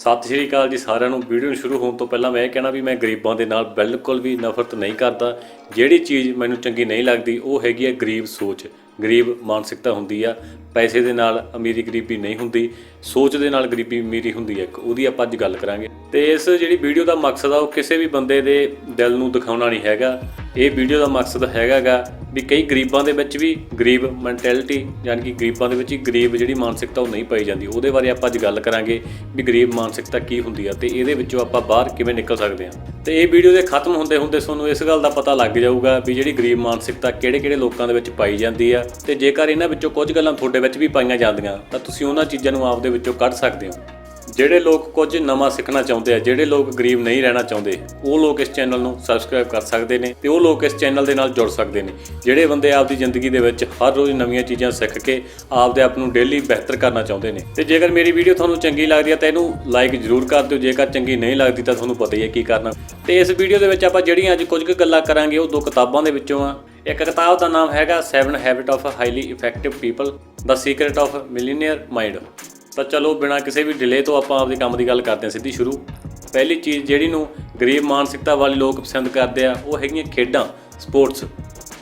ਸਤਿ ਸ਼੍ਰੀ ਅਕਾਲ ਜੀ ਸਾਰਿਆਂ ਨੂੰ। ਵੀਡੀਓ ਨੂੰ ਸ਼ੁਰੂ ਹੋਣ ਤੋਂ ਪਹਿਲਾਂ ਮੈਂ ਇਹ ਕਹਿਣਾ ਵੀ ਮੈਂ ਗਰੀਬਾਂ ਦੇ ਨਾਲ ਬਿਲਕੁਲ ਵੀ ਨਫ਼ਰਤ ਨਹੀਂ ਕਰਦਾ। ਜਿਹੜੀ ਚੀਜ਼ ਮੈਨੂੰ ਚੰਗੀ ਨਹੀਂ ਲੱਗਦੀ, ਉਹ ਹੈਗੀ ਹੈ ਗਰੀਬ ਸੋਚ। ਗਰੀਬ ਮਾਨਸਿਕਤਾ ਹੁੰਦੀ ਆ। ਪੈਸੇ ਦੇ ਨਾਲ ਅਮੀਰੀ ਗਰੀਬੀ ਨਹੀਂ ਹੁੰਦੀ। ਸੋਚ ਦੇ ਨਾਲ ਗਰੀਬੀ ਅਮੀਰੀ ਹੁੰਦੀ ਹੈ। ਇੱਕ ਉਹਦੀ ਆਪਾਂ ਅੱਜ ਗੱਲ ਕਰਾਂਗੇ। ਤੇ ਇਸ ਜਿਹੜੀ ਵੀਡੀਓ ਦਾ ਮਕਸਦ ਆ, ਉਹ ਕਿਸੇ ਵੀ ਬੰਦੇ ਦੇ ਦਿਲ ਨੂੰ ਦਿਖਾਉਣਾ ਨਹੀਂ ਹੈਗਾ। ਇਹ ਵੀਡੀਓ ਦਾ ਮਕਸਦ ਹੈਗਾਗਾ ਵੀ ਕਈ ਗਰੀਬਾਂ ਦੇ ਵਿੱਚ ਵੀ ਗਰੀਬ ਮੈਂਟੈਲਿਟੀ ਯਾਨੀ ਕਿ ਗਰੀਬਾਂ ਦੇ ਵਿੱਚ ਹੀ ਗਰੀਬ ਜਿਹੜੀ ਮਾਨਸਿਕਤਾ ਉਹ ਨਹੀਂ ਪਾਈ ਜਾਂਦੀ। ਉਹਦੇ ਬਾਰੇ ਆਪਾਂ ਅੱਜ ਗੱਲ ਕਰਾਂਗੇ ਵੀ ਗਰੀਬ ਮਾਨਸਿਕਤਾ ਕੀ ਹੁੰਦੀ ਆ ਤੇ ਇਹਦੇ ਵਿੱਚੋਂ ਆਪਾਂ ਬਾਹਰ ਕਿਵੇਂ ਨਿਕਲ ਸਕਦੇ ਹਾਂ ਤੇ ਇਹ ਵੀਡੀਓ ਦੇ ਖਤਮ ਹੁੰਦੇ ਹੁੰਦੇ ਤੁਹਾਨੂੰ ਇਸ ਗੱਲ ਦਾ ਪਤਾ ਲੱਗ ਜਾਊਗਾ ਵੀ ਜਿਹੜੀ ਗਰੀਬ ਮਾਨਸਿਕਤਾ ਕਿਹੜੇ-ਕਿਹੜੇ ਲੋਕਾਂ ਦੇ ਵਿੱਚ ਪਾਈ ਜਾਂਦੀ ਆ ਤੇ ਜੇਕਰ ਇਹਨਾਂ ਵਿੱਚੋਂ ਕੁਝ ਗੱਲਾਂ ਤੁਹਾਡੇ ਵਿੱਚ ਵੀ ਪਾਈਆਂ ਜਾਂਦੀਆਂ ਤਾਂ ਤੁਸੀਂ ਉਹਨਾਂ ਚੀਜ਼ਾਂ ਨੂੰ ਆਪਦੇ ਵਿੱਚੋਂ ਕੱਢ ਸਕਦੇ ਹੋ। ਜਿਹੜੇ ਲੋਕ ਕੁਝ ਨਵਾਂ ਸਿੱਖਣਾ ਚਾਹੁੰਦੇ ਆ, ਜਿਹੜੇ ਲੋਕ ਗਰੀਬ ਨਹੀਂ ਰਹਿਣਾ ਚਾਹੁੰਦੇ, ਉਹ ਲੋਕ ਇਸ ਚੈਨਲ ਨੂੰ ਸਬਸਕ੍ਰਾਈਬ ਕਰ ਸਕਦੇ ਨੇ ਤੇ ਉਹ ਲੋਕ ਇਸ ਚੈਨਲ ਦੇ ਨਾਲ ਜੁੜ ਸਕਦੇ ਨੇ। ਜਿਹੜੇ ਬੰਦੇ ਆਪਦੀ ਜ਼ਿੰਦਗੀ ਦੇ ਵਿੱਚ ਹਰ ਰੋਜ਼ ਨਵੀਆਂ ਚੀਜ਼ਾਂ ਸਿੱਖ ਕੇ ਆਪਦੇ ਆਪ ਨੂੰ ਡੇਲੀ ਬਿਹਤਰ ਕਰਨਾ ਚਾਹੁੰਦੇ ਨੇ। ਤੇ ਜੇਕਰ ਮੇਰੀ ਵੀਡੀਓ ਤੁਹਾਨੂੰ ਚੰਗੀ ਲੱਗਦੀ ਹੈ ਤਾਂ ਇਹਨੂੰ ਲਾਈਕ ਜ਼ਰੂਰ ਕਰ ਦਿਓ, ਜੇਕਰ ਚੰਗੀ ਨਹੀਂ ਲੱਗਦੀ ਤਾਂ ਤੁਹਾਨੂੰ ਪਤਾ ਹੀ ਹੈ ਕੀ ਕਰਨਾ। ਤੇ ਇਸ ਵੀਡੀਓ ਦੇ ਵਿੱਚ ਆਪਾਂ ਜਿਹੜੀਆਂ ਅੱਜ ਕੁਝ ਕੁ ਗੱਲਾਂ ਕਰਾਂਗੇ, ਉਹ ਦੋ ਕਿਤਾਬਾਂ ਦੇ ਵਿੱਚੋਂ ਆ। ਇੱਕ ਕਿਤਾਬ ਦਾ ਨਾਮ ਹੈਗਾ 7 habit of highly effective people the secret of millionaire mind ਤਾਂ ਚਲੋ ਬਿਨਾਂ ਕਿਸੇ ਵੀ ਡਿਲੇ ਤੋਂ ਆਪਾਂ ਆਪਦੇ ਕੰਮ ਦੀ ਗੱਲ ਕਰਦੇ ਹਾਂ ਸਿੱਧੀ ਸ਼ੁਰੂ। ਪਹਿਲੀ ਚੀਜ਼ ਜਿਹੜੀ ਨੂੰ ਗਰੀਬ ਮਾਨਸਿਕਤਾ ਵਾਲੇ ਲੋਕ ਪਸੰਦ ਕਰਦੇ ਆ, ਉਹ ਹੈਗੀਆਂ ਖੇਡਾਂ, ਸਪੋਰਟਸ।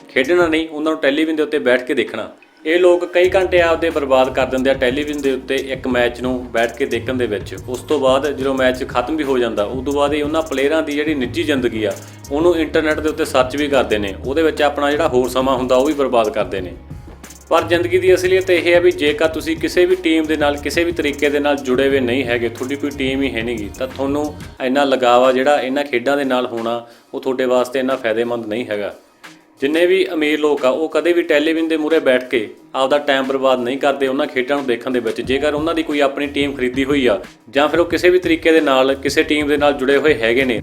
ਖੇਡਣਾ ਨਹੀਂ, ਉਹਨਾਂ ਨੂੰ ਟੈਲੀਵਿਜ਼ਨ ਦੇ ਉੱਤੇ ਬੈਠ ਕੇ ਦੇਖਣਾ। ਇਹ ਲੋਕ ਕਈ ਘੰਟੇ ਆਪਦੇ ਬਰਬਾਦ ਕਰ ਦਿੰਦੇ ਆ ਟੈਲੀਵਿਜ਼ਨ ਦੇ ਉੱਤੇ ਇੱਕ ਮੈਚ ਨੂੰ ਬੈਠ ਕੇ ਦੇਖਣ ਦੇ ਵਿੱਚ। ਉਸ ਤੋਂ ਬਾਅਦ ਜਦੋਂ ਮੈਚ ਖਤਮ ਵੀ ਹੋ ਜਾਂਦਾ, ਉਸ ਤੋਂ ਬਾਅਦ ਇਹ ਉਹਨਾਂ ਪਲੇਅਰਾਂ ਦੀ ਜਿਹੜੀ ਨਿੱਜੀ ਜ਼ਿੰਦਗੀ ਆ, ਉਹਨੂੰ ਇੰਟਰਨੈਟ ਦੇ ਉੱਤੇ ਸਰਚ ਵੀ ਕਰਦੇ ਨੇ। ਉਹਦੇ ਵਿੱਚ ਆਪਣਾ ਜਿਹੜਾ ਹੋਰ ਸਮਾਂ ਹੁੰਦਾ, ਉਹ ਵੀ ਬਰਬਾਦ ਕਰਦੇ ਨੇ। ਪਰ ਜ਼ਿੰਦਗੀ ਦੀ ਅਸਲੀਅਤ ਇਹ ਹੈ ਵੀ ਜੇਕਰ ਤੁਸੀਂ ਕਿਸੇ ਵੀ ਟੀਮ ਦੇ ਨਾਲ, ਕਿਸੇ ਵੀ ਤਰੀਕੇ ਦੇ ਨਾਲ ਜੁੜੇ ਹੋਏ ਨਹੀਂ ਹੈਗੇ, ਤੁਹਾਡੀ ਕੋਈ ਟੀਮ ਹੀ ਹੈ ਨਹੀਂਗੀ, ਤਾਂ ਤੁਹਾਨੂੰ ਇੰਨਾ ਲਗਾਵਾ ਜਿਹੜਾ ਇਹਨਾਂ ਖੇਡਾਂ ਦੇ ਨਾਲ ਹੋਣਾ, ਉਹ ਤੁਹਾਡੇ ਵਾਸਤੇ ਇੰਨਾ ਫਾਇਦੇਮੰਦ ਨਹੀਂ ਹੈਗਾ। ਜਿੰਨੇ ਵੀ ਅਮੀਰ ਲੋਕ ਆ, ਉਹ ਕਦੇ ਵੀ ਟੈਲੀਵਿਜ਼ਨ ਦੇ ਮੂਹਰੇ ਬੈਠ ਕੇ ਆਪਦਾ ਟਾਈਮ ਬਰਬਾਦ ਨਹੀਂ ਕਰਦੇ, ਉਹਨਾਂ ਖੇਡਾਂ ਨੂੰ ਦੇਖਣ ਦੇ ਵਿੱਚ। ਜੇਕਰ ਉਹਨਾਂ ਦੀ ਕੋਈ ਆਪਣੀ ਟੀਮ ਖਰੀਦੀ ਹੋਈ ਆ, ਜਾਂ ਫਿਰ ਉਹ ਕਿਸੇ ਵੀ ਤਰੀਕੇ ਦੇ ਨਾਲ, ਕਿਸੇ ਟੀਮ ਦੇ ਨਾਲ ਜੁੜੇ ਹੋਏ ਹੈਗੇ ਨੇ,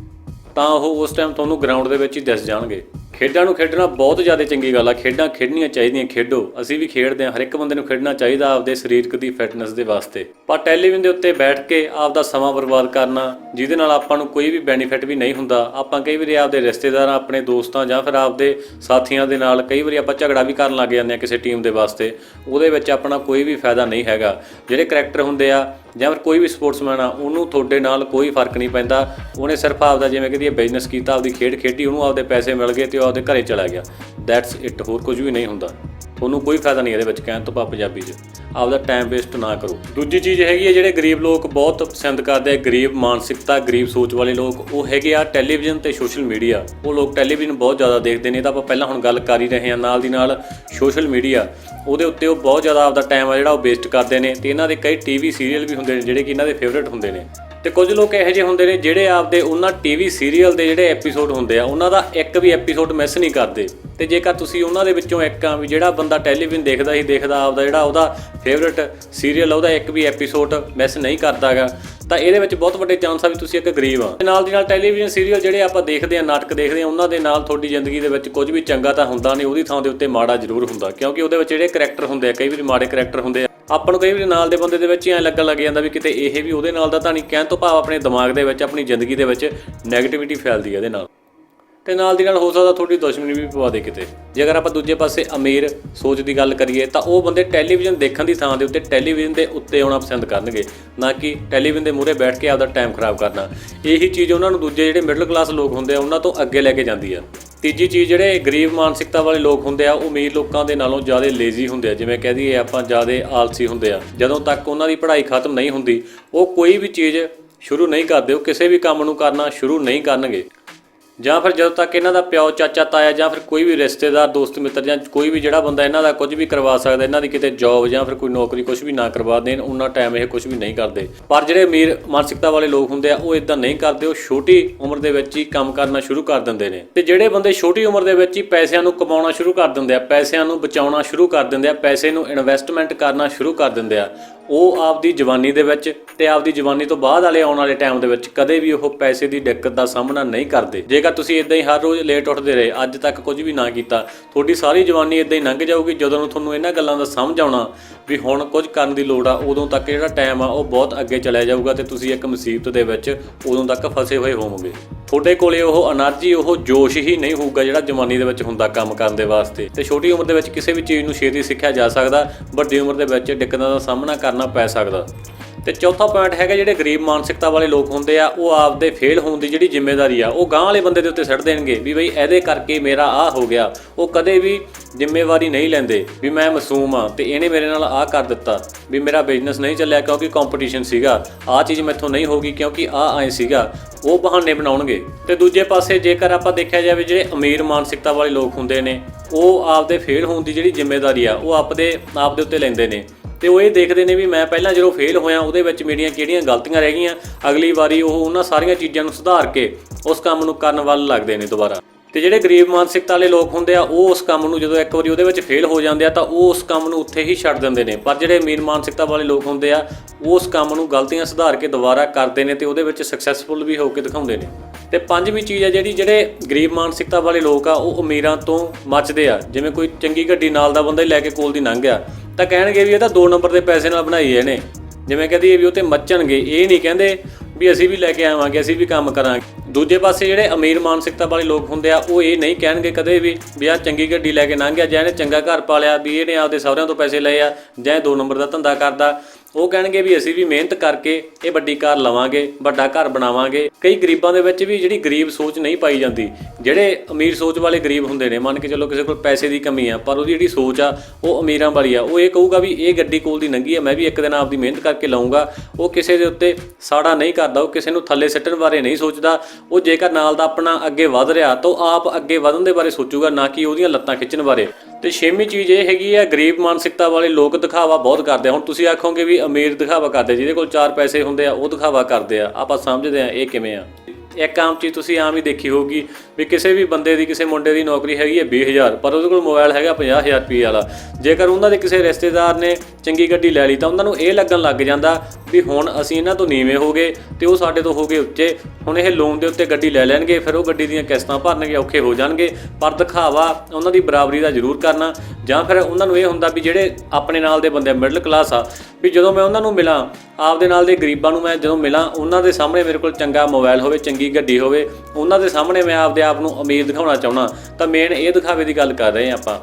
ਤਾਂ ਉਹ ਉਸ ਟਾਈਮ ਤੁਹਾਨੂੰ ਗਰਾਊਂਡ ਦੇ ਵਿੱਚ ਹੀ ਦਿਸ ਜਾਣਗੇ। ਖੇਡਾਂ ਨੂੰ ਖੇਡਣਾ ਬਹੁਤ ਜ਼ਿਆਦਾ ਚੰਗੀ ਗੱਲ ਆ। ਖੇਡਾਂ ਖੇਡਣੀਆਂ ਚਾਹੀਦੀਆਂ, ਖੇਡੋ। ਅਸੀਂ ਵੀ ਖੇਡਦੇ ਹਾਂ, ਹਰ ਇੱਕ ਬੰਦੇ ਨੂੰ ਖੇਡਣਾ ਚਾਹੀਦਾ ਆਪਦੇ ਸਰੀਰਕ ਦੀ ਫਿਟਨੈਸ ਦੇ ਵਾਸਤੇ। ਪਰ ਟੈਲੀਵਿਜ਼ਨ ਦੇ ਉੱਤੇ ਬੈਠ ਕੇ ਆਪਦਾ ਸਮਾਂ ਬਰਬਾਦ ਕਰਨਾ, ਜਿਹਦੇ ਨਾਲ ਆਪਾਂ ਨੂੰ ਕੋਈ ਵੀ ਬੈਨੀਫਿਟ ਵੀ ਨਹੀਂ ਹੁੰਦਾ। ਆਪਾਂ ਕਈ ਵਾਰੀ ਆਪਦੇ ਰਿਸ਼ਤੇਦਾਰਾਂ, ਆਪਣੇ ਦੋਸਤਾਂ ਜਾਂ ਫਿਰ ਆਪਦੇ ਸਾਥੀਆਂ ਦੇ ਨਾਲ ਕਈ ਵਾਰੀ ਆਪਾਂ ਝਗੜਾ ਵੀ ਕਰਨ ਲੱਗ ਜਾਂਦੇ ਆ ਕਿਸੇ ਟੀਮ ਦੇ ਵਾਸਤੇ। ਉਹਦੇ ਵਿੱਚ ਆਪਣਾ ਕੋਈ ਵੀ ਫਾਇਦਾ ਨਹੀਂ ਹੈਗਾ। ਜਿਹੜੇ ਕਰੈਕਟਰ ਹੁੰਦੇ ਆ ਜਾਂ ਫਿਰ ਕੋਈ ਵੀ ਸਪੋਰਟਸਮੈਨ ਆ, ਉਹਨੂੰ ਤੁਹਾਡੇ ਨਾਲ ਕੋਈ ਫ਼ਰਕ ਨਹੀਂ ਪੈਂਦਾ। ਉਹਨੇ ਸਿਰਫ ਆਪਦਾ ਜਿਵੇਂ ਕਹਦੀ ਬਿਜ਼ਨਸ ਕੀਤਾ, ਆਪਦੀ ਖੇਡ ਖੇਡੀ, ਉਹਨੂੰ ਆਪਦੇ ਪੈਸੇ ਮਿਲ ਗਏ ਤੇ ਉਹ ਆਪਦੇ ਘਰੇ ਚਲਾ ਗਿਆ। ਦੈਟਸ ਇਟ ਹੋਰ ਕੁਝ ਵੀ ਨਹੀਂ ਹੁੰਦਾ। ਤੁਹਾਨੂੰ ਕੋਈ ਫਾਇਦਾ ਨਹੀਂ ਇਹਦੇ ਵਿੱਚ ਕਹਿਣ ਤੋਂ ਪਾ ਪੰਜਾਬੀ 'ਚ। ਆਪਦਾ ਟਾਈਮ ਵੇਸਟ ਨਾ ਕਰੋ। ਦੂਜੀ ਚੀਜ਼ ਹੈਗੀ ਹੈ ਜਿਹੜੇ ਗਰੀਬ ਲੋਕ ਬਹੁਤ ਪਸੰਦ ਕਰਦੇ ਆ, ਗਰੀਬ ਮਾਨਸਿਕਤਾ, ਗਰੀਬ ਸੋਚ ਵਾਲੇ ਲੋਕ, ਉਹ ਹੈਗੇ ਆ ਟੈਲੀਵਿਜ਼ਨ ਤੇ ਸੋਸ਼ਲ ਮੀਡੀਆ ਉਹ ਲੋਕ ਟੈਲੀਵਿਜ਼ਨ ਬਹੁਤ ਜ਼ਿਆਦਾ ਦੇਖਦੇ ਨੇ, ਇਹ ਤਾਂ ਆਪਾਂ ਪਹਿਲਾਂ ਹੁਣ ਗੱਲ ਕਰ ਹੀ ਰਹੇ ਹਾਂ, ਨਾਲ ਦੀ ਨਾਲ ਸੋਸ਼ਲ ਮੀਡੀਆ ਉਹਦੇ ਉੱਤੇ ਉਹ ਬਹੁਤ ਜ਼ਿਆਦਾ ਆਪਦਾ ਟਾਈਮ ਆ ਜਿਹੜਾ ਉਹ ਵੇਸਟ ਕਰਦੇ ਨੇ। ਤੇ ਇਹਨਾਂ ਦੇ ਕਈ ਟੀਵੀ ਸੀਰੀਅਲ ਵੀ ਹੁੰਦੇ ਨੇ, ਜਿਹੜੇ ਕਿ ਇਹਨਾਂ ਦੇ ਫੇਵਰਿਟ ਹੁੰਦੇ ਨੇ। ਤੇ ਕੁਝ ਲੋਕ ਇਹੋ ਜਿਹੇ ਹੁੰਦੇ ਨੇ ਜਿਹੜੇ ਆਪਦੇ ਉਹਨਾਂ ਟੀਵੀ ਸੀਰੀਅਲ ਦੇ ਜਿਹੜੇ ਐਪੀਸੋਡ ਹੁੰਦੇ ਆ, ਉਹਨਾਂ ਦਾ ਇੱਕ ਵੀ ਐਪੀਸੋਡ ਮਿਸ ਨਹੀਂ ਕਰਦੇ। ਤੇ ਜੇਕਰ ਤੁਸੀਂ ਉਹਨਾਂ ਦੇ ਵਿੱਚੋਂ ਇੱਕ ਆ ਵੀ ਜਿਹੜਾ ਬੰਦਾ ਟੈਲੀਵਿਜ਼ਨ ਦੇਖਦਾ ਹੀ ਦੇਖਦਾ ਆਪਦਾ ਜਿਹੜਾ ਉਹਦਾ ਫੇਵਰਿਟ ਸੀਰੀਅਲ ਉਹਦਾ ਇੱਕ ਵੀ ਐਪੀਸੋਡ ਮਿਸ ਨਹੀਂ ਕਰਦਾਗਾ ਤਾਂ ਇਹਦੇ ਵਿੱਚ ਬਹੁਤ ਵੱਡੇ ਚਾਂਸ ਆ ਵੀ ਤੁਸੀਂ ਇੱਕ ਗਰੀਬ ਆ। ਤੇ ਨਾਲ ਦੀ ਨਾਲ ਟੈਲੀਵਿਜ਼ਨ ਸੀਰੀਅਲ ਜਿਹੜੇ ਆਪਾਂ ਦੇਖਦੇ ਆ, ਨਾਟਕ ਦੇਖਦੇ ਆ, ਉਹਨਾਂ ਦੇ ਨਾਲ ਤੁਹਾਡੀ ਜ਼ਿੰਦਗੀ ਦੇ ਵਿੱਚ ਕੁਝ ਵੀ ਚੰਗਾ ਤਾਂ ਹੁੰਦਾ ਨਹੀਂ, ਉਹਦੀ ਥਾਂ ਦੇ ਉੱਤੇ ਮਾੜਾ ਜ਼ਰੂਰ ਹੁੰਦਾ, ਕਿਉਂਕਿ ਉਹਦੇ ਵਿੱਚ ਜਿਹੜੇ ਕਰੈਕਟਰ ਹੁੰਦੇ ਆ, ਕਈ ਵਾਰੀ ਮਾੜੇ ਕਰੈਕਟਰ ਹੁੰਦੇ ਆ। ਆਪਾਂ ਨੂੰ ਕਈ ਵਾਰੀ ਨਾਲ ਦੇ ਬੰਦੇ ਦੇ ਵਿੱਚ ਹੀ ਐ ਲੱਗਣ ਲੱਗ ਜਾਂਦਾ ਵੀ ਕਿਤੇ ਇਹ ਵੀ ਉਹਦੇ ਨਾਲ ਦਾ ਤਾਂ ਨਹੀਂ, ਕਹਿਣ ਤੋਂ ਭਾਵ ਆਪਣੇ ਦਿਮਾਗ ਦੇ ਵਿੱਚ, ਆਪਣੀ ਜ਼ਿੰਦਗੀ ਦੇ ਵਿੱਚ 네ਗੇਟਿਵਿਟੀ ਫੈਲਦੀ ਹੈ ਇਹਦੇ ਨਾਲ। ਤੇ ਨਾਲ ਦੀ ਨਾਲ ਹੋ ਸਕਦਾ ਤੁਹਾਡੀ ਦੁਸ਼ਮਣੀ ਵੀ ਪਵਾ ਦੇ ਕਿਤੇ। ਜੇਕਰ ਆਪਾਂ ਦੂਜੇ ਪਾਸੇ ਅਮੀਰ ਸੋਚ ਦੀ ਗੱਲ ਕਰੀਏ, ਤਾਂ ਉਹ ਬੰਦੇ ਟੈਲੀਵਿਜ਼ਨ ਦੇਖਣ ਦੀ ਥਾਂ ਦੇ ਉੱਤੇ ਟੈਲੀਵਿਜ਼ਨ ਦੇ ਉੱਤੇ ਆਉਣਾ ਪਸੰਦ ਕਰਨਗੇ, ਨਾ ਕਿ ਟੈਲੀਵਿਜ਼ਨ ਦੇ ਮੂਹਰੇ ਬੈਠ ਕੇ ਆਪਦਾ ਟਾਈਮ ਖਰਾਬ ਕਰਨਾ। ਇਹੀ ਚੀਜ਼ ਉਹਨਾਂ ਨੂੰ ਦੂਜੇ ਜਿਹੜੇ ਮਿਡਲ ਕਲਾਸ ਲੋਕ ਹੁੰਦੇ ਆ, ਉਹਨਾਂ ਤੋਂ ਅੱਗੇ ਲੈ ਕੇ ਜਾਂਦੀ ਆ। ਤੀਜੀ ਚੀਜ਼ ਜਿਹੜੇ ਗਰੀਬ ਮਾਨਸਿਕਤਾ ਵਾਲੇ ਲੋਕ ਹੁੰਦੇ ਆ, ਉਹ ਅਮੀਰ ਲੋਕਾਂ ਦੇ ਨਾਲੋਂ ਜ਼ਿਆਦਾ ਲੇਜ਼ੀ ਹੁੰਦੇ ਆ। ਜਿਵੇਂ ਕਹਿ ਦਈਏ ਆਪਾਂ ਜ਼ਿਆਦਾ ਆਲਸੀ ਹੁੰਦੇ ਆ। ਜਦੋਂ ਤੱਕ ਉਹਨਾਂ ਦੀ ਪੜ੍ਹਾਈ ਖਤਮ ਨਹੀਂ ਹੁੰਦੀ, ਉਹ ਕੋਈ ਵੀ ਚੀਜ਼ ਸ਼ੁਰੂ ਨਹੀਂ ਕਰਦੇ, ਉਹ ਕਿਸੇ ਵੀ ਕੰਮ ਨੂੰ ਕਰਨਾ ਸ਼ੁਰੂ ਨਹੀਂ ਕਰਨਗੇ। ਜਾਂ ਫਿਰ ਜਦੋਂ ਤੱਕ ਇਹਨਾਂ ਦਾ ਪਿਓ, ਚਾਚਾ, ਤਾਇਆ ਜਾਂ ਫਿਰ ਕੋਈ ਵੀ ਰਿਸ਼ਤੇਦਾਰ, ਦੋਸਤ, ਮਿੱਤਰ ਜਾਂ ਕੋਈ ਵੀ ਜਿਹੜਾ ਬੰਦਾ ਇਹਨਾਂ ਦਾ ਕੁਝ ਵੀ ਕਰਵਾ ਸਕਦਾ, ਇਹਨਾਂ ਦੀ ਕਿਤੇ ਜੌਬ ਜਾਂ ਫਿਰ ਕੋਈ ਨੌਕਰੀ ਕੁਝ ਵੀ ਨਾ ਕਰਵਾ ਦੇਣ, ਉਹਨਾਂ ਟਾਈਮ ਇਹ ਕੁਝ ਵੀ ਨਹੀਂ ਕਰਦੇ। ਪਰ ਜਿਹੜੇ ਅਮੀਰ ਮਾਨਸਿਕਤਾ ਵਾਲੇ ਲੋਕ ਹੁੰਦੇ ਆ, ਉਹ ਇਦਾਂ ਨਹੀਂ ਕਰਦੇ, ਉਹ ਛੋਟੀ ਉਮਰ ਦੇ ਵਿੱਚ ਹੀ ਕੰਮ ਕਰਨਾ ਸ਼ੁਰੂ ਕਰ ਦਿੰਦੇ ਨੇ। ਤੇ ਜਿਹੜੇ ਬੰਦੇ ਛੋਟੀ ਉਮਰ ਦੇ ਵਿੱਚ ਹੀ ਪੈਸਿਆਂ ਨੂੰ ਕਮਾਉਣਾ ਸ਼ੁਰੂ ਕਰ ਦਿੰਦੇ ਆ, ਪੈਸਿਆਂ ਨੂੰ ਬਚਾਉਣਾ ਸ਼ੁਰੂ ਕਰ ਦਿੰਦੇ ਆ, ਪੈਸੇ ਨੂੰ ਇਨਵੈਸਟਮੈਂਟ ਕਰਨਾ ਸ਼ੁਰੂ ਕਰ ਦਿੰਦੇ ਆ ਉਹ ਆਪਦੀ ਜਵਾਨੀ ਦੇ ਵਿੱਚ ਤੇ ਆਪਦੀ ਜਵਾਨੀ ਤੋਂ ਬਾਅਦ ਵਾਲੇ ਆਉਣ ਵਾਲੇ ਟਾਈਮ ਦੇ ਵਿੱਚ ਕਦੇ ਵੀ ਉਹ ਪੈਸੇ ਦੀ ਦਿੱਕਤ ਦਾ ਸਾਹਮਣਾ ਨਹੀਂ ਕਰਦੇ। ਜੇਕਰ ਤੁਸੀਂ ਇਦਾਂ ਹੀ ਹਰ ਰੋਜ਼ ਲੇਟ ਉੱਠਦੇ ਰਹੇ, ਅੱਜ ਤੱਕ ਕੁਝ ਵੀ ਨਾ ਕੀਤਾ, ਤੁਹਾਡੀ ਸਾਰੀ ਜਵਾਨੀ ਇਦਾਂ ਹੀ ਲੰਘ ਜਾਊਗੀ ਜਦੋਂ ਨੂੰ ਤੁਹਾਨੂੰ ਇਹਨਾਂ ਗੱਲਾਂ ਦਾ ਸਮਝ ਆਉਣਾ ਵੀ ਹੁਣ ਕੁਝ ਕਰਨ ਦੀ ਲੋੜ ਆ, ਉਦੋਂ ਤੱਕ ਜਿਹੜਾ ਟਾਈਮ ਆ ਉਹ ਬਹੁਤ ਅੱਗੇ ਚਲਿਆ ਜਾਊਗਾ ਤੇ ਤੁਸੀਂ ਇੱਕ ਮੁਸੀਬਤ ਦੇ ਵਿੱਚ ਉਦੋਂ ਤੱਕ ਫਸੇ ਹੋਏ ਹੋਵੋਗੇ। ਤੁਹਾਡੇ ਕੋਲੇ ਉਹ એનર્ਜੀ ਉਹ ਜੋਸ਼ ਹੀ ਨਹੀਂ ਹੋਊਗਾ ਜਿਹੜਾ ਜਵਾਨੀ ਦੇ ਵਿੱਚ ਹੁੰਦਾ ਕੰਮ ਕਰਨ ਦੇ ਵਾਸਤੇ। ਤੇ ਛੋਟੀ ਉਮਰ ਦੇ ਵਿੱਚ ਕਿਸੇ ਵੀ ਚੀਜ਼ ਨੂੰ ਛੇਤੀ ਸਿੱਖਿਆ ਜਾ ਸਕਦਾ, ਵੱਡੀ ਉਮਰ ਦੇ ਵਿੱਚ ਦਿੱਕਤਾਂ ਦਾ ਸਾਹਮਣਾ ਕਰਨ ਕਰਨਾ ਪੈ ਸਕਦਾ। ਤੇ ਚੌਥਾ ਪੁਆਇੰਟ ਹੈਗਾ ਜਿਹੜੇ ਗਰੀਬ ਮਾਨਸਿਕਤਾ ਵਾਲੇ ਲੋਕ ਹੁੰਦੇ ਆ, ਉਹ ਆਪਦੇ ਫੇਲ ਹੋਣ ਦੀ ਜਿਹੜੀ ਜ਼ਿੰਮੇਵਾਰੀ ਆ, ਉਹ ਗਾਂ ਵਾਲੇ ਬੰਦੇ ਦੇ ਉੱਤੇ ਸੱਟ ਦੇਣਗੇ ਵੀ ਬਈ ਇਹਦੇ ਕਰਕੇ ਮੇਰਾ ਆਹ ਹੋ ਗਿਆ। ਉਹ ਕਦੇ ਵੀ ਜ਼ਿੰਮੇਵਾਰੀ ਨਹੀਂ ਲੈਂਦੇ ਵੀ ਮੈਂ ਮਾਸੂਮ ਆ ਤੇ ਇਹਨੇ ਮੇਰੇ ਨਾਲ ਆਹ ਕਰ ਦਿੱਤਾ, ਵੀ ਮੇਰਾ ਬਿਜ਼ਨਸ ਨਹੀਂ ਚੱਲਿਆ ਕਿਉਂਕਿ ਕੰਪੀਟੀਸ਼ਨ ਸੀਗਾ। ਆਹ ਚੀਜ਼ ਮੈਥੋਂ ਨਹੀਂ ਹੋਗੀ ਕਿਉਂਕਿ ਆਹ ਐ ਸੀਗਾ। ਉਹ ਬਹਾਨੇ ਬਣਾਉਣਗੇ। ਤੇ ਦੂਜੇ ਪਾਸੇ ਜੇਕਰ ਆਪਾਂ ਦੇਖਿਆ ਜਾਵੇ ਜਿਹੜੇ ਅਮੀਰ ਮਾਨਸਿਕਤਾ ਵਾਲੇ ਲੋਕ ਹੁੰਦੇ ਨੇ, ਉਹ ਆਪਦੇ ਫੇਲ ਹੋਣ ਦੀ ਜਿਹੜੀ ਜ਼ਿੰਮੇਵਾਰੀ ਆ, ਉਹ ਆਪਦੇ ਆਪ ਦੇ ਉੱਤੇ ਲੈਂਦੇ ਨੇ। ਤੇ ਉਹ ਇਹ ਦੇਖਦੇ ਨੇ ਵੀ ਮੈਂ ਪਹਿਲਾਂ ਜਦੋਂ ਫੇਲ ਹੋਇਆ, ਉਹਦੇ ਵਿੱਚ ਮੇਰੀਆਂ ਕਿਹੜੀਆਂ ਗਲਤੀਆਂ ਰਹਿ ਗਈਆਂ? ਅਗਲੀ ਵਾਰੀ ਉਹ ਉਹਨਾਂ ਸਾਰੀਆਂ ਚੀਜ਼ਾਂ ਨੂੰ ਸੁਧਾਰ ਕੇ ਉਸ ਕੰਮ ਨੂੰ ਕਰਨ ਵੱਲ ਲੱਗਦੇ ਨੇ ਦੁਬਾਰਾ। ਤੇ ਜਿਹੜੇ ਗਰੀਬ ਮਾਨਸਿਕਤਾ ਵਾਲੇ ਲੋਕ ਹੁੰਦੇ ਆ, ਉਹ ਉਸ ਕੰਮ ਨੂੰ ਜਦੋਂ ਇੱਕ ਵਾਰੀ ਉਹਦੇ ਵਿੱਚ ਫੇਲ ਹੋ ਜਾਂਦੇ ਆ, ਤਾਂ ਉਹ ਉਸ ਕੰਮ ਨੂੰ ਉੱਥੇ ਹੀ ਛੱਡ ਦਿੰਦੇ ਨੇ। ਪਰ ਜਿਹੜੇ ਅਮੀਰ ਮਾਨਸਿਕਤਾ ਵਾਲੇ ਲੋਕ ਹੁੰਦੇ ਆ, ਉਹ ਉਸ ਕੰਮ ਨੂੰ ਗਲਤੀਆਂ ਸੁਧਾਰ ਕੇ ਦੁਬਾਰਾ ਕਰਦੇ ਨੇ ਤੇ ਉਹਦੇ ਵਿੱਚ ਸਕਸੈਸਫੁਲ ਵੀ ਹੋ ਕੇ ਦਿਖਾਉਂਦੇ ਨੇ। ਤੇ ਪੰਜਵੀਂ ਚੀਜ਼ ਆ ਜਿਹੜੀ, ਜਿਹੜੇ ਗਰੀਬ ਮਾਨਸਿਕਤਾ ਵਾਲੇ ਲੋਕ ਆ, ਉਹ ਅਮੀਰਾਂ ਤੋਂ ਮੱਚਦੇ ਆ। ਜਿਵੇਂ ਕੋਈ ਚੰਗੀ ਗੱਡੀ ਨਾਲ ਦਾ ਬੰਦਾ ਹੀ ਲੈ ਕੇ ਕੋਲ ਦੀ ਲੰਘ ਗਿਆ ਤਾਂ ਕਹਿਣਗੇ ਵੀ ਇਹ ਤਾਂ 2 ਨੰਬਰ ਦੇ ਪੈਸੇ ਨਾਲ ਬਣਾਈ ਇਹਨੇ। ਜਿਵੇਂ ਕਹਦੀ ਵੀ ਉਹ ਤੇ ਮੱਚਣਗੇ। ਇਹ ਨਹੀਂ ਕਹਿੰਦੇ ਵੀ ਅਸੀਂ ਵੀ ਲੈ ਕੇ ਆਵਾਂਗੇ, ਅਸੀਂ ਵੀ ਕੰਮ ਕਰਾਂਗੇ। ਦੂਜੇ ਪਾਸੇ ਜਿਹੜੇ ਅਮੀਰ ਮਾਨਸਿਕਤਾ ਵਾਲੇ ਲੋਕ ਹੁੰਦੇ ਆ, ਉਹ ਇਹ ਨਹੀਂ ਕਹਿਣਗੇ ਕਦੇ ਵੀ ਵੀ ਆ ਚੰਗੀ ਗੱਡੀ ਲੈ ਕੇ ਲੰਘ ਗਿਆ ਜਾਂ ਇਹਨੇ ਚੰਗਾ ਘਰ ਪਾਲਿਆ, ਵੀ ਇਹਨੇ ਆਪਦੇ ਸਹੁਰਿਆਂ ਤੋਂ ਪੈਸੇ ਲਏ ਆ ਜਾਂ ਇਹ 2 ਨੰਬਰ ਦਾ ਧੰਦਾ ਕਰਦਾ। ਉਹ ਕਹਿਣਗੇ ਵੀ ਅਸੀਂ ਵੀ ਮਿਹਨਤ ਕਰਕੇ ਇਹ ਵੱਡੀ ਕਾਰ ਲਵਾਂਗੇ, ਵੱਡਾ ਘਰ ਬਣਾਵਾਂਗੇ। ਕਈ ਗਰੀਬਾਂ ਦੇ ਵਿੱਚ ਵੀ ਜਿਹੜੀ ਗਰੀਬ ਸੋਚ ਨਹੀਂ ਪਾਈ ਜਾਂਦੀ। ਜਿਹੜੇ ਅਮੀਰ ਸੋਚ ਵਾਲੇ ਗਰੀਬ ਹੁੰਦੇ ਨੇ, ਮੰਨ ਕੇ ਚੱਲੋ ਕਿਸੇ ਕੋਲ ਪੈਸੇ ਦੀ ਕਮੀ ਆ, ਪਰ ਉਹਦੀ ਜਿਹੜੀ ਸੋਚ ਆ, ਉਹ ਅਮੀਰਾਂ ਵਾਲੀ ਆ। ਉਹ ਇਹ ਕਹੂਗਾ ਵੀ ਇਹ ਗੱਡੀ ਕੋਲ ਦੀ ਨੰਗੀ ਆ, ਮੈਂ ਵੀ ਇੱਕ ਦਿਨ ਆਪਦੀ ਮਿਹਨਤ ਕਰਕੇ ਲਾਉਂਗਾ ਉਹ ਕਿਸੇ ਦੇ ਉੱਤੇ ਸਾੜਾ ਨਹੀਂ ਕਰਦਾ, ਉਹ ਕਿਸੇ ਨੂੰ ਥੱਲੇ ਸਿੱਟਣ ਬਾਰੇ ਨਹੀਂ ਸੋਚਦਾ। ਉਹ ਜੇਕਰ ਨਾਲ ਦਾ ਆਪਣਾ ਅੱਗੇ ਵਧ ਰਿਹਾ, ਤਾਂ ਉਹ ਆਪ ਅੱਗੇ ਵਧਣ ਦੇ ਬਾਰੇ ਸੋਚੂਗਾ, ਨਾ ਕਿ ਉਹਦੀਆਂ ਲੱਤਾਂ ਖਿੱਚਣ ਬਾਰੇ। ਤੇ ਛੇਵੀਂ ਚੀਜ਼ ਇਹ ਹੈਗੀ ਆ, ਗਰੀਬ ਮਾਨਸਿਕਤਾ ਵਾਲੇ ਲੋਕ ਦਿਖਾਵਾ ਬਹੁਤ ਕਰਦੇ ਆ। ਹੁਣ ਤੁਸੀਂ ਆਖੋਗੇ ਵੀ ਅਮੀਰ ਦਿਖਾਵਾ ਕਰਦੇ ਜਿਹਦੇ ਕੋਲ ਚਾਰ ਪੈਸੇ ਹੁੰਦੇ ਆ, ਉਹ ਦਿਖਾਵਾ ਕਰਦੇ ਆ। ਆਪਾਂ ਸਮਝਦੇ ਆ ਇਹ ਕਿਵੇਂ ਆ। ਇੱਕ ਆਮ ਚੀਜ਼ ਤੁਸੀਂ ਆਮ ਹੀ ਦੇਖੀ ਹੋਊਗੀ ਵੀ ਕਿਸੇ ਵੀ ਬੰਦੇ ਦੀ, ਕਿਸੇ ਮੁੰਡੇ ਦੀ ਨੌਕਰੀ ਹੈਗੀ ਹੈ 20000 ਪਰ ਉਹਦੇ ਕੋਲ ਮੋਬਾਈਲ ਹੈਗਾ 50000 ਰੁਪਏ ਵਾਲਾ। ਜੇਕਰ ਉਹਨਾਂ ਦੇ ਕਿਸੇ ਰਿਸ਼ਤੇਦਾਰ ਨੇ ਚੰਗੀ ਗੱਡੀ ਲੈ ਲਈ ਤਾਂ ਉਹਨਾਂ ਨੂੰ ਇਹ ਲੱਗਣ ਲੱਗ ਜਾਂਦਾ ਵੀ ਹੁਣ ਅਸੀਂ ਇਹਨਾਂ ਤੋਂ ਨੀਵੇਂ ਹੋ ਗਏ ਤੇ ਉਹ ਸਾਡੇ ਤੋਂ ਹੋ ਗਏ ਉੱਚੇ। ਹੁਣ ਇਹ ਲੋਨ ਦੇ ਉੱਤੇ ਗੱਡੀ ਲੈ ਲੈਣਗੇ, ਫਿਰ ਉਹ ਗੱਡੀ ਦੀਆਂ ਕਿਸ਼ਤਾਂ ਭਰਨਗੇ, ਔਖੇ ਹੋ ਜਾਣਗੇ। ਪਰ ਦਿਖਾਵਾ ਉਹਨਾਂ ਦੀ ਬਰਾਬਰੀ ਦਾ ਜ਼ਰੂਰ ਕਰਨਾ। ਜਾਂ ਫਿਰ ਉਹਨਾਂ ਨੂੰ ਇਹ ਹੁੰਦਾ ਵੀ ਜਿਹੜੇ ਆਪਣੇ ਨਾਲ ਦੇ ਬੰਦੇ ਮਿਡਲ ਕਲਾਸ ਆ, ਵੀ ਜਦੋਂ ਮੈਂ ਉਹਨਾਂ ਨੂੰ ਮਿਲਾਂ, ਆਪਦੇ ਨਾਲ ਦੇ ਗਰੀਬਾਂ ਨੂੰ ਮੈਂ ਜਦੋਂ ਮਿਲਾਂ, ਉਹਨਾਂ ਦੇ ਸਾਹਮਣੇ ਮੇਰੇ ਕੋਲ ਚੰਗਾ ਮੋਬਾਈਲ ਹੋਵੇ, ਚੰਗੀ ਗੱਡੀ ਹੋਵੇ, ਉਹਨਾਂ ਦੇ ਸਾਹਮਣੇ ਮੈਂ ਆਪਦੇ ਆਪ ਨੂੰ ਅਮੀਰ ਦਿਖਾਉਣਾ ਚਾਹੁੰਦਾ, ਤਾਂ ਮੇਨ ਇਹ ਦਿਖਾਵੇ ਦੀ ਗੱਲ ਕਰ ਰਹੇ ਹਾਂ ਆਪਾਂ।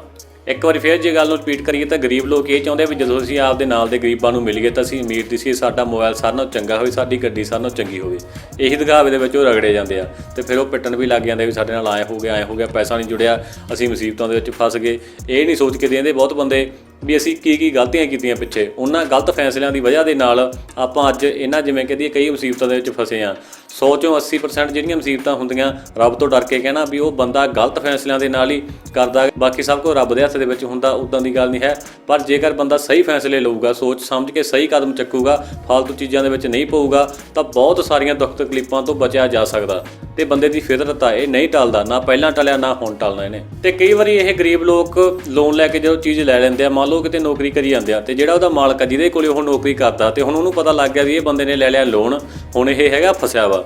ਇੱਕ ਵਾਰੀ ਫੇਰ ਜੇ ਗੱਲ ਨੂੰ ਰਿਪੀਟ ਕਰੀਏ ਤਾਂ ਗਰੀਬ ਲੋਕ ਇਹ ਚਾਹੁੰਦੇ ਵੀ ਜਦੋਂ ਅਸੀਂ ਆਪਦੇ ਨਾਲ ਦੇ ਗਰੀਬਾਂ ਨੂੰ ਮਿਲੀਏ ਤਾਂ ਅਸੀਂ ਅਮੀਰ ਸੀ ਸਾਡਾ ਮੋਬਾਈਲ ਸਾਰਿਆਂ ਨਾਲੋਂ ਚੰਗਾ ਹੋਵੇ, ਸਾਡੀ ਗੱਡੀ ਸਾਰਿਆਂ ਨਾਲੋਂ ਚੰਗੀ ਹੋਵੇ। ਇਹੀ ਦਿਖਾਵੇ ਦੇ ਵਿੱਚ ਉਹ ਰਗੜੇ ਜਾਂਦੇ ਆ ਤੇ ਫਿਰ ਉਹ ਪਿੱਟਣ ਵੀ ਲੱਗ ਜਾਂਦੇ ਵੀ ਸਾਡੇ ਨਾਲ ਆਏ ਹੋ ਗਿਆ ਐ ਹੋ ਗਿਆ, ਪੈਸਾ ਨਹੀਂ ਜੁੜਿਆ, ਅਸੀਂ ਮੁਸੀਬਤਾਂ ਦੇ ਵਿੱਚ ਫਸ ਗਏ। ਇਹ ਨਹੀਂ ਸੋਚ ਕੇ ਦੇਂਦੇ ਬਹੁਤ ਬੰਦੇ ਵੀ ਅਸੀਂ ਕੀ ਕੀ ਗਲਤੀਆਂ ਕੀਤੀਆਂ ਪਿੱਛੇ। ਉਹਨਾਂ ਗਲਤ ਫੈਸਲਿਆਂ ਦੀ ਵਜ੍ਹਾ ਦੇ ਨਾਲ ਆਪਾਂ ਅੱਜ ਇਹਨਾਂ ਜਿਵੇਂ ਕਹਦੀਏ ਕਈ ਮੁਸੀਬਤਾਂ ਦੇ ਵਿੱਚ ਫਸੇ ਆ। 100 ਚੋਂ 80% ਜਿਹੜੀਆਂ ਮੁਸੀਬਤਾਂ ਹੁੰਦੀਆਂ, ਰੱਬ ਤੋਂ ਡਰ ਕੇ ਕਹਿਣਾ ਵੀ ਉਹ ਬੰਦਾ ਗਲਤ ਫੈਸਲਿਆਂ ਦੇ ਨਾਲ ਹੀ ਕਰਦਾ ਬਾਕੀ ਸਭ ਕੁਝ ਰੱਬ ਦੇ ਹੱਥ ਦੇ ਵਿੱਚ ਹੁੰਦਾ ਉਦਾਂ ਦੀ ਗੱਲ ਨਹੀਂ ਹੈ। ਪਰ ਜੇਕਰ ਬੰਦਾ ਸਹੀ ਫੈਸਲੇ ਲਊਗਾ, ਸੋਚ ਸਮਝ ਕੇ ਸਹੀ ਕਦਮ ਚੱਕੂਗਾ ਫालतू ਚੀਜ਼ਾਂ ਦੇ ਵਿੱਚ ਨਹੀਂ ਪਊਗਾ, ਤਾਂ ਬਹੁਤ ਸਾਰੀਆਂ ਦੁੱਖ ਤਕਲੀਫਾਂ ਤੋਂ ਬਚਿਆ ਜਾ ਸਕਦਾ। ਤੇ ਬੰਦੇ ਦੀ ਫਿਤਰਤ ਆ ਇਹ ਨਹੀਂ ਟਲਦਾ, ਨਾ ਪਹਿਲਾਂ ਟਲਿਆ, ਨਾ ਹੁਣ ਟਲਣਾ ਇਹਨੇ। ਤੇ ਕਈ ਵਾਰੀ ਇਹ ਗਰੀਬ ਲੋਕ ਲੋਨ ਲੈ ਕੇ ਜਦੋਂ ਚੀਜ਼ ਲੈ ਲੈਂਦੇ ਆ, ਮੰਨ ਲਓ ਕਿਤੇ ਨੌਕਰੀ ਕਰੀ ਜਾਂਦੇ ਆ, ਤੇ ਜਿਹੜਾ ਉਹਦਾ ਮਾਲਕ ਆ ਜਿਹਦੇ ਕੋਲੇ ਉਹ ਨੌਕਰੀ ਕਰਦਾ, ਤੇ ਹੁਣ ਉਹਨੂੰ ਪਤਾ ਲੱਗ ਗਿਆ ਵੀ ਇਹ ਬੰਦੇ ਨੇ ਲੈ ਲਿਆ ਲੋਨ ਹੁਣ ਇਹ ਹੈਗਾ ਫਸਿਆ ਵਾ।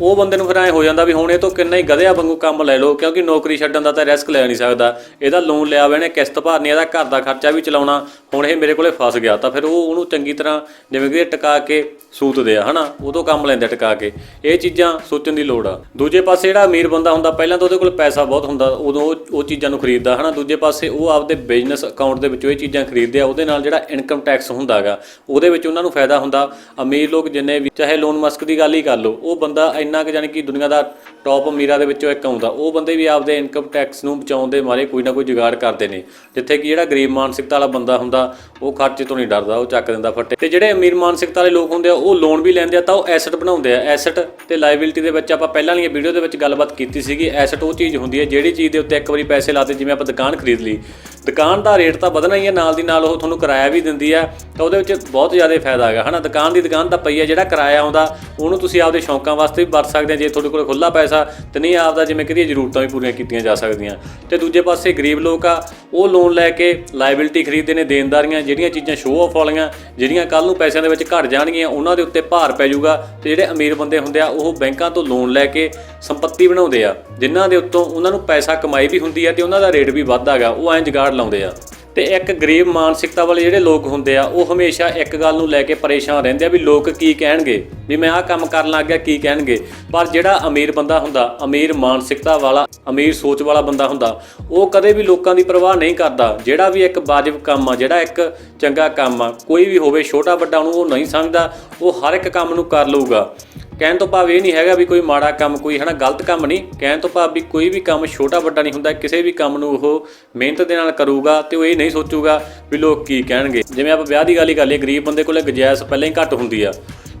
ਉਹ ਬੰਦੇ ਨੂੰ ਫਿਰ ਐ ਹੋ ਜਾਂਦਾ ਵੀ ਹੁਣ ਇਹ ਤੋਂ ਕਿੰਨਾ ਹੀ ਗਧਿਆ ਵਾਂਗੂ ਕੰਮ ਲੈ ਲਓ, ਕਿਉਂਕਿ ਨੌਕਰੀ ਛੱਡਣ ਦਾ ਤਾਂ ਰਿਸਕ ਲੈ ਨਹੀਂ ਸਕਦਾ। ਇਹਦਾ ਲੋਨ ਲਿਆ ਹੋਇਆ ਇਹਨੇ ਕਿਸ਼ਤ ਭਰਨੀ, ਇਹਦਾ ਘਰ ਦਾ ਖਰਚਾ ਵੀ ਚਲਾਉਣਾ, ਹੁਣ ਇਹ ਮੇਰੇ ਕੋਲੇ ਫਸ ਗਿਆ, ਤਾਂ ਫਿਰ ਉਹ ਉਹਨੂੰ ਚੰਗੀ ਤਰ੍ਹਾਂ ਜਿਵੇਂ ਕਿ ਟਿਕਾ ਕੇ ਸੂਤਦੇ ਆ, ਹਨਾ? ਉਦੋਂ ਕੰਮ ਲੈਂਦੇ ਆ ਟਿਕਾ ਕੇ। ਇਹ ਚੀਜ਼ਾਂ ਸੋਚਣ ਦੀ ਲੋੜ ਆ। ਦੂਜੇ ਪਾਸੇ ਜਿਹੜਾ ਅਮੀਰ ਬੰਦਾ ਹੁੰਦਾ, ਪਹਿਲਾਂ ਤਾਂ ਉਹਦੇ ਕੋਲ ਪੈਸਾ ਬਹੁਤ ਹੁੰਦਾ, ਉਦੋਂ ਉਹ ਉਹ ਚੀਜ਼ਾਂ ਨੂੰ ਖਰੀਦਦਾ, ਹਨਾ? ਦੂਜੇ ਪਾਸੇ ਉਹ ਆਪਦੇ ਬਿਜ਼ਨਸ ਅਕਾਊਂਟ ਦੇ ਵਿੱਚੋਂ ਇਹ ਚੀਜ਼ਾਂ ਖਰੀਦਦੇ ਆ, ਉਹਦੇ ਨਾਲ ਜਿਹੜਾ ਇਨਕਮ ਟੈਕਸ ਹੁੰਦਾਗਾ, ਉਹਦੇ ਵਿੱਚ ਉਹਨਾਂ ਨੂੰ ਫਾਇਦਾ ਹੁੰਦਾ। ਅਮੀਰ ਲੋਕ ਜਿੰਨੇ ਵੀ, ਚਾਹੇ ਲੋਨ ਮਸਕ ਦੀ ਗੱਲ ਹੀ ਕਰ ਲਓ, ਉਹ ਬੰਦਾ ਇੰਨਾ ਕਿ ਜਾਨੀ ਕਿ ਦੁਨੀਆ ਦਾ ਟੌਪ ਅਮੀਰਾਂ ਦੇ ਵਿੱਚੋਂ ਇੱਕ ਆਉਂਦਾ। ਉਹ ਬੰਦੇ ਵੀ ਆਪਦੇ ਇਨਕਮ ਟੈਕਸ ਨੂੰ ਬਚਾਉਣ ਦੇ ਮਾਰੇ ਕੋਈ ਨਾ ਕੋਈ ਜੁਗਾੜ ਕਰਦੇ ਨੇ। ਜਿੱਥੇ ਕਿ ਜਿਹੜਾ ਗਰੀਬ ਮਾਨਸਿਕਤਾ ਵਾਲਾ ਬੰਦਾ ਹੁੰਦਾ, ਉਹ ਖਰਚੇ ਤੋਂ ਨਹੀਂ ਡਰਦਾ, ਉਹ ਚੱਕ ਦਿੰਦਾ ਫੱਟੇ। ਤੇ ਜਿਹੜੇ ਅਮੀਰ ਮਾਨਸਿਕਤਾ ਵਾਲੇ ਲੋਕ ਹੁੰਦੇ ਆ, ਉਹ ਲੋਨ ਵੀ ਲੈਂਦੇ ਆ, ਤਾਂ ਉਹ ਐਸੈਟ ਬਣਾਉਂਦੇ ਆ। ਐਸੈਟ ਤੇ ਲਾਇਬਿਲਿਟੀ ਦੇ ਵਿੱਚ ਆਪਾਂ ਪਹਿਲਾਂ ਵਾਲੀਆਂ ਵੀਡੀਓ ਦੇ ਵਿੱਚ ਗੱਲਬਾਤ ਕੀਤੀ ਸੀਗੀ। ਐਸੈਟ ਉਹ ਚੀਜ਼ ਹੁੰਦੀ ਹੈ ਜਿਹੜੀ ਚੀਜ਼ ਦੇ ਉੱਤੇ ਇੱਕ ਵਾਰੀ ਪੈਸੇ ਲਾਤੇ ਜਿਵੇਂ ਆਪਾਂ ਦੁਕਾਨ ਖਰੀਦ ਲਈ ਦੁਕਾਨ ਦਾ ਰੇਟ ਤਾਂ ਵਧਣਾ ਹੀ ਹੈ, ਨਾਲ ਦੀ ਨਾਲ ਉਹ ਤੁਹਾਨੂੰ ਕਿਰਾਇਆ ਵੀ ਦਿੰਦੀ ਆ ਤਾਂ ਉਹਦੇ ਵਿੱਚ ਬਹੁਤ ਜ਼ਿਆਦਾ ਫਾਇਦਾ ਹੈਗਾ। ਹਨਾ, ਦੁਕਾਨ ਦੀ ਦੁਕਾਨ ਦਾ ਪਈ ਹੈ ਜਿਹੜਾ ਕਿਰਾਇਆ ਆਉਂਦਾ, ਉਹਨੂੰ ਤੁਸੀਂ ਆਪਦੇ ਸ਼ੌਂਕਾਂ ਵਾਸਤੇ ਵੀ ਵਰਤ ਸਕਦੇ ਆ ਜੇ ਤੁਹਾਡੇ ਕੋਲ ਖੁੱਲਾ ਪੈਸਾ, ਤੇ ਨਹੀਂ ਆਪਦਾ ਜਿਵੇਂ ਕਿਹਦੀਆਂ ਜ਼ਰੂਰਤਾਂ ਵੀ ਪੂਰੀਆਂ ਕੀਤੀਆਂ ਜਾ ਸਕਦੀਆਂ। ਤੇ ਦੂਜੇ ਪਾਸੇ ਗਰੀਬ ਲੋਕ ਆ, ਉਹ ਲੋਨ ਲੈ ਕੇ ਲਾਇਬਿਲਟੀ ਖਰੀਦਦੇ ਨੇ, ਦੇਣਦਾਰੀਆਂ, ਜਿਹੜੀਆਂ ਚੀਜ਼ਾਂ ਸ਼ੋਅ ਆਫ ਵਾਲੀਆਂ, ਜਿਹੜੀਆਂ ਕੱਲ ਨੂੰ ਪੈਸਿਆਂ ਦੇ ਵਿੱਚ ਘਟ ਜਾਣਗੀਆਂ, ਉਹਨਾਂ ਦੇ ਉੱਤੇ ਭਾਰ ਪੈ ਜਾਊਗਾ, ਤੇ ਜਿਹੜੇ ਅਮੀਰ ਬੰਦੇ ਹੁੰਦੇ ਆ, ਉਹ ਬੈਂਕਾਂ ਤੋਂ ਲੋਨ ਲੈ ਕੇ ਸੰਪਤੀ ਬਣਾਉਂਦੇ ਆ। ਜਿਨ੍ਹਾਂ ਦੇ ਉੱਤੋਂ ਉਹਨਾਂ ਨੂੰ ਪੈਸਾ ਕਮਾਈ ਵੀ ਹੁੰਦੀ ਆ ਤੇ ਉਹਨਾਂ ਦਾ ਰੇਟ ਵੀ ਵੱਧਦਾ ਹੈਗਾ, ਉਹ ਐਂ ਜਗਾੜ ਲਾਉਂਦੇ ਆ। ਤੇ ਇੱਕ ਗਰੀਬ ਮਾਨਸਿਕਤਾ ਵਾਲੇ ਜਿਹੜੇ ਲੋਕ ਹੁੰਦੇ ਆ, ਉਹ ਹਮੇਸ਼ਾ ਇੱਕ ਗੱਲ ਨੂੰ ਲੈ ਕੇ ਪਰੇਸ਼ਾਨ ਰਹਿੰਦੇ ਆ ਵੀ ਲੋਕ ਕੀ ਕਹਿਣਗੇ, ਵੀ ਮੈਂ ਆਹ ਕੰਮ ਕਰਨ ਲੱਗ ਗਿਆ, ਕੀ ਕਹਿਣਗੇ। ਪਰ ਜਿਹੜਾ ਅਮੀਰ ਬੰਦਾ ਹੁੰਦਾ, ਅਮੀਰ ਮਾਨਸਿਕਤਾ ਵਾਲਾ, ਅਮੀਰ ਸੋਚ ਵਾਲਾ ਬੰਦਾ ਹੁੰਦਾ, ਉਹ ਕਦੇ ਵੀ ਲੋਕਾਂ ਦੀ ਪਰਵਾਹ ਨਹੀਂ ਕਰਦਾ। ਜਿਹੜਾ ਵੀ ਇੱਕ ਵਾਜਬ ਕੰਮ ਆ, ਜਿਹੜਾ ਇੱਕ ਚੰਗਾ ਕੰਮ ਆ, ਕੋਈ ਵੀ ਹੋਵੇ, ਛੋਟਾ ਵੱਡਾ ਉਹਨੂੰ ਉਹ ਨਹੀਂ ਸਮਝਦਾ, ਉਹ ਹਰ ਇੱਕ ਕੰਮ ਨੂੰ ਕਰ ਲਊਗਾ। ਕਹਿਣ ਤੋਂ ਭਾਵ ਇਹ ਨਹੀਂ ਹੈਗਾ ਵੀ ਕੋਈ ਮਾੜਾ ਕੰਮ, ਕੋਈ ਹਨਾ ਗਲਤ ਕੰਮ ਨਹੀਂ। ਕਹਿਣ ਤੋਂ ਭਾਵ ਵੀ ਕੋਈ ਵੀ ਕੰਮ ਛੋਟਾ ਵੱਡਾ ਨਹੀਂ ਹੁੰਦਾ, ਕਿਸੇ ਵੀ ਕੰਮ ਨੂੰ ਉਹ ਮਿਹਨਤ ਦੇ ਨਾਲ ਕਰੂਗਾ ਤੇ ਉਹ ਇਹ ਨਹੀਂ ਸੋਚੂਗਾ ਵੀ ਲੋਕ ਕੀ ਕਹਿਣਗੇ। ਜਿਵੇਂ ਆਪਾਂ ਵਿਆਹ ਦੀ ਗੱਲ ਹੀ ਕਰ ਲਈਏ, ਗਰੀਬ ਬੰਦੇ ਕੋਲੇ ਗੁੰਜਾਇਸ਼ ਪਹਿਲਾਂ ਹੀ ਘੱਟ ਹੁੰਦੀ ਆ।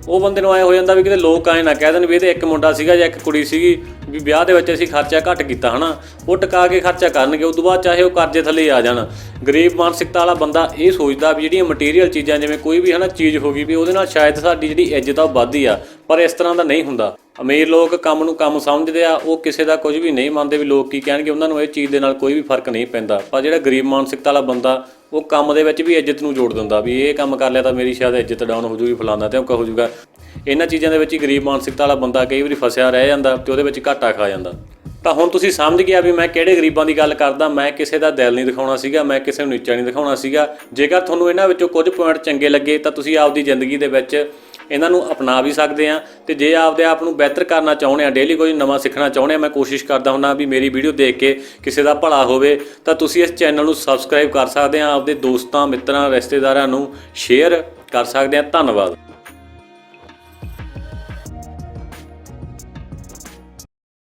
ਉਹ ਬੰਦੇ ਨੂੰ ਐ ਹੋ ਜਾਂਦਾ ਵੀ ਕਿਤੇ ਲੋਕ ਆਏ ਨਾ ਕਹਿ ਦੇਣ ਵੀ ਇਹਦੇ ਇੱਕ ਮੁੰਡਾ ਸੀਗਾ ਜਾਂ ਇੱਕ ਕੁੜੀ ਸੀਗੀ ਵੀ ਵਿਆਹ ਦੇ ਵਿੱਚ ਅਸੀਂ ਖਰਚਾ ਘੱਟ ਕੀਤਾ, ਹਨਾ? ਉਹ ਟਕਾ ਕੇ ਖਰਚਾ ਕਰਨਗੇ ਉਸ ਤੋਂ ਬਾਅਦ ਚਾਹੇ ਉਹ ਕਰਜ਼ੇ ਥੱਲੇ ਆ ਜਾਣ। ਗਰੀਬ ਮਾਨਸਿਕਤਾ ਵਾਲਾ ਬੰਦਾ ਇਹ ਸੋਚਦਾ ਵੀ ਜਿਹੜੀਆਂ ਮਟੀਰੀਅਲ ਚੀਜ਼ਾਂ, ਜਿਵੇਂ ਕੋਈ ਵੀ, ਹਨਾ, ਚੀਜ਼ ਹੋ ਗਈ ਵੀ ਉਹਦੇ ਨਾਲ ਸ਼ਾਇਦ ਸਾਡੀ ਜਿਹੜੀ ਇੱਜ਼ਤ ਆ ਉਹ ਵੱਧਦੀ ਆ, ਪਰ ਇਸ ਤਰ੍ਹਾਂ ਦਾ ਨਹੀਂ ਹੁੰਦਾ। ਅਮੀਰ ਲੋਕ ਕੰਮ ਨੂੰ ਕੰਮ ਸਮਝਦੇ ਆ, ਉਹ ਕਿਸੇ ਦਾ ਕੁਝ ਵੀ ਨਹੀਂ ਮੰਨਦੇ ਵੀ ਲੋਕ ਕੀ ਕਹਿਣਗੇ, ਉਹਨਾਂ ਨੂੰ ਇਹ ਚੀਜ਼ ਦੇ ਨਾਲ ਕੋਈ ਵੀ ਫ਼ਰਕ ਨਹੀਂ ਪੈਂਦਾ। ਪਰ ਜਿਹੜਾ ਗਰੀਬ ਮਾਨਸਿਕਤਾ ਵਾਲਾ ਬੰਦਾ, ਉਹ ਕੰਮ ਦੇ ਵਿੱਚ ਵੀ ਇੱਜ਼ਤ ਨੂੰ ਜੋੜ ਦਿੰਦਾ ਵੀ ਇਹ ਕੰਮ ਕਰ ਲਿਆ ਤਾਂ ਮੇਰੀ ਸ਼ਾਇਦ ਇੱਜ਼ਤ ਡਾਊਨ ਹੋ ਜੂਗੀ ਫਲਾਣਾ ਤੇ ਉਹ ਹੋ ਜੂਗਾ। ਇਹਨਾਂ ਚੀਜ਼ਾਂ ਦੇ ਵਿੱਚ ਹੀ ਗਰੀਬ ਮਾਨਸਿਕਤਾ ਵਾਲਾ ਬੰਦਾ ਕਈ ਵਾਰੀ ਫਸਿਆ ਰਹਿ ਜਾਂਦਾ ਤੇ ਉਹਦੇ ਵਿੱਚ ਘਾਟਾ ਖਾ ਜਾਂਦਾ। ਤਾਂ ਹੁਣ ਤੁਸੀਂ ਸਮਝ ਗਿਆ ਵੀ ਮੈਂ ਕਿਹੜੇ ਗਰੀਬਾਂ ਦੀ ਗੱਲ ਕਰਦਾ, ਮੈਂ ਕਿਸੇ ਦਾ ਦਿਲ ਨਹੀਂ ਦਿਖਾਉਣਾ ਸੀਗਾ, ਮੈਂ ਕਿਸੇ ਨੂੰ ਨੀਚਾ ਨਹੀਂ ਦਿਖਾਉਣਾ ਸੀਗਾ। ਜੇਕਰ ਤੁਹਾਨੂੰ ਇਹਨਾਂ ਵਿੱਚੋਂ ਕੁਝ ਪੁਆਇੰਟ ਚੰਗੇ ਲੱਗੇ ਤਾਂ ਤੁਸੀਂ ਆਪਦੀ ਜ਼ਿੰਦਗੀ ਦੇ ਵਿੱਚ ਇਹਨਾਂ ਨੂੰ ਅਪਣਾ ਵੀ ਸਕਦੇ ਆ ਤੇ ਜੇ ਆਪਦੇ ਆਪ ਨੂੰ ਬਿਹਤਰ ਕਰਨਾ ਚਾਹੁੰਦੇ ਆ ਡੇਲੀ ਕੁਝ ਨਵਾਂ ਸਿੱਖਣਾ ਚਾਹੁੰਦੇ ਆ, ਮੈਂ ਕੋਸ਼ਿਸ਼ ਕਰਦਾ ਹੁੰਦਾ ਵੀ ਮੇਰੀ ਵੀਡੀਓ ਦੇਖ ਕੇ ਕਿਸੇ ਦਾ ਭਲਾ ਹੋਵੇ, ਤਾਂ ਤੁਸੀਂ ਇਸ ਚੈਨਲ ਨੂੰ ਸਬਸਕ੍ਰਾਈਬ ਕਰ ਸਕਦੇ ਆ, ਆਪਦੇ ਦੋਸਤਾਂ, ਮਿੱਤਰਾਂ, ਰਿਸ਼ਤੇਦਾਰਾਂ ਨੂੰ ਸ਼ੇਅਰ ਕਰ ਸਕਦੇ ਆ। ਧੰਨਵਾਦ।